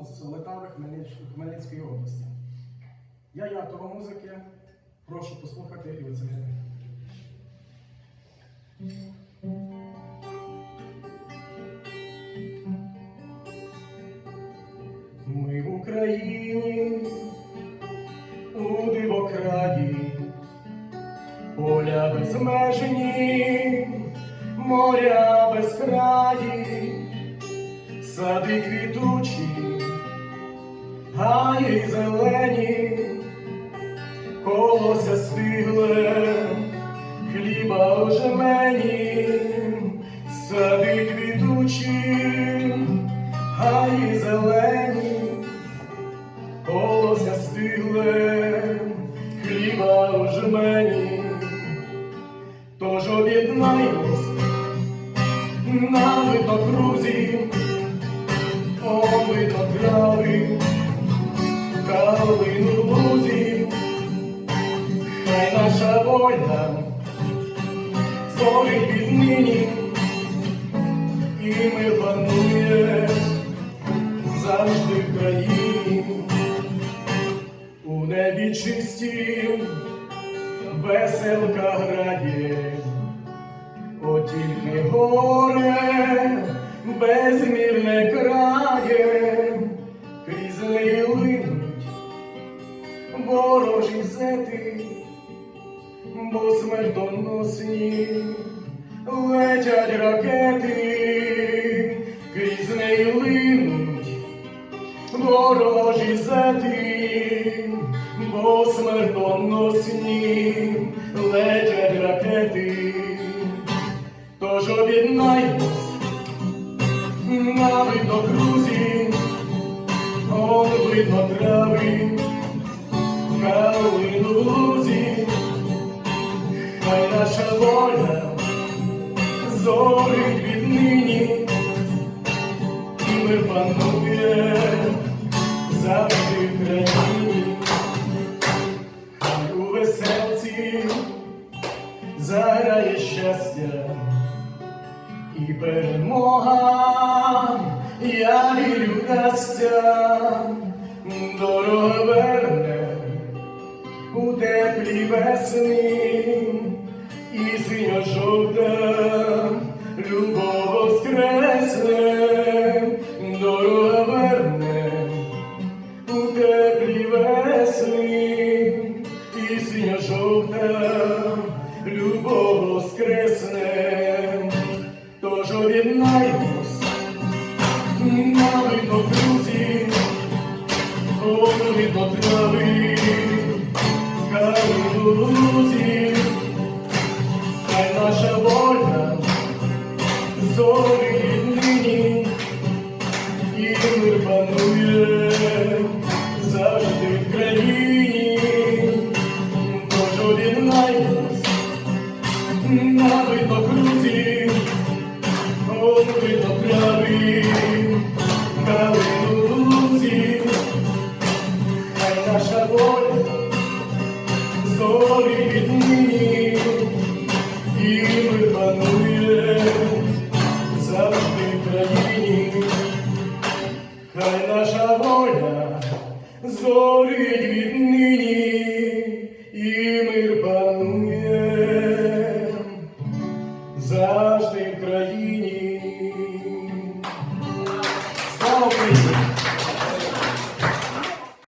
родом з Летави Хмельницької області. Я є автором музики. Прошу послухати і оцінити. Ми в Україні, у дивокраї, поля безмежні, моря безкраї, сади квітучі, гаї зелені, колося стигле, хліба ожемені, сади квітучі, гаї зелені, колося стигле, хліба ожемені, тож об'єднаємось на витокрузі, омито трави, воля зорить віднині, і ми панує завжди в країні, у небі чистім веселка грає. От тільки горе безмірне крає, крізь неї линуть ворожі зети, бо смертоносні летять ракети, крізь неї линуть ворожі зети, бо смертоносні летять ракети. Тож об'єднаймось. На видно друзі, он видно трави, калину наша воля зорить віднині, і мир панує завжди в хай у веселці заграє щастя і перемога, я вірю, дасться, дорога верне у теплі весни, теплі весни, і синя жовта любов воскресне, тож об'єднаймось на видно друзі, видно трави, калину наша доля, зори видны і ми панує завжди в країні, хай наша воля, зорі віднині, і мир панує завжди в країні. Слава Україні!